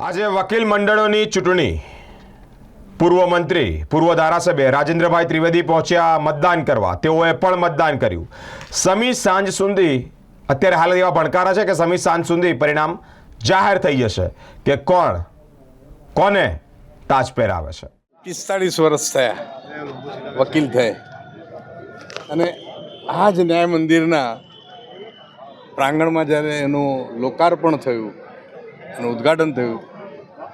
આજે વકીલ મંડળોની ચૂંટણી. પૂર્વ મંત્રી, પૂર્વ ધારાસભ્ય રાજેન્દ્રભાઈ ત્રિવેદી પહોંચ્યા મતદાન કરવા. તેઓએ પણ મતદાન કર્યું. સમી સાંજ સુધી, અત્યારે હાલ એવા ભણકારા છે કે સમી સાંજ સુધી પરિણામ જાહેર થઈ જશે કે કોણ, કોને તાજ પહેરાવે છે. પિસ્તાળીસ વર્ષ થયા વકીલ થયે. અને આ જ ન્યાય મંદિરના પ્રાંગણમાં જ્યારે એનું લોકાર્પણ થયું એનું ઉદ્ઘાટન થયું.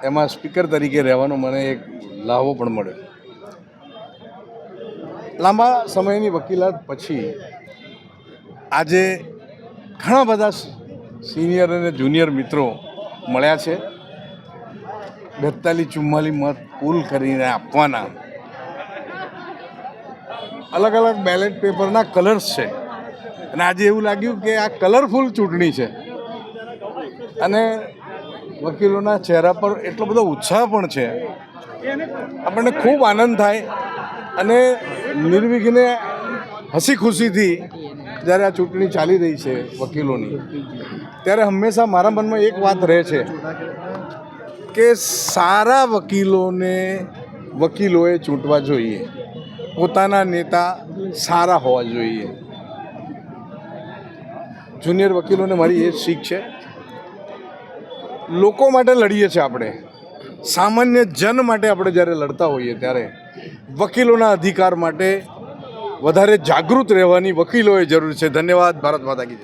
એમાં સ્પીકર તરીકે રહેવાનો મને એક લાહવો પણ મળ્યો. લાંબા સમયની વકીલાત પછી આજે ઘણા બધા સિનિયર અને જુનિયર મિત્રો મળ્યા છે. બેતાલીસ ચુમ્માલીસ મત કુલ કરીને આપવાના. અલગ અલગ બેલેટ પેપરના કલર્સ છે. અને આજે એવું લાગ્યું કે આ કલરફુલ ચૂંટણી છે. અને વકીલોના ચહેરા પર એટલો બધો ઉત્સાહ પણ છે. આપણને ખૂબ આનંદ થાય અને નિર્વિઘ્ને હસી ખુશીથી જ્યારે આ ચૂંટણી ચાલી રહી છે વકીલોની, ત્યારે હંમેશા મારા મનમાં એક વાત રહે છે કે સારા વકીલોને વકીલોએ ચૂંટવા જોઈએ. પોતાના નેતા સારા હોવા જોઈએ. જુનિયર વકીલોને મારી એ શીખ છે. લોકો માટે લડીએ છીએ આપણે. સામાન્ય જન માટે આપણે જ્યારે લડતા હોઈએ ત્યારે વકીલોના અધિકાર માટે વધારે જાગૃત રહેવાની વકીલોએ જરૂર છે. ધન્યવાદ. ભારત માતા કી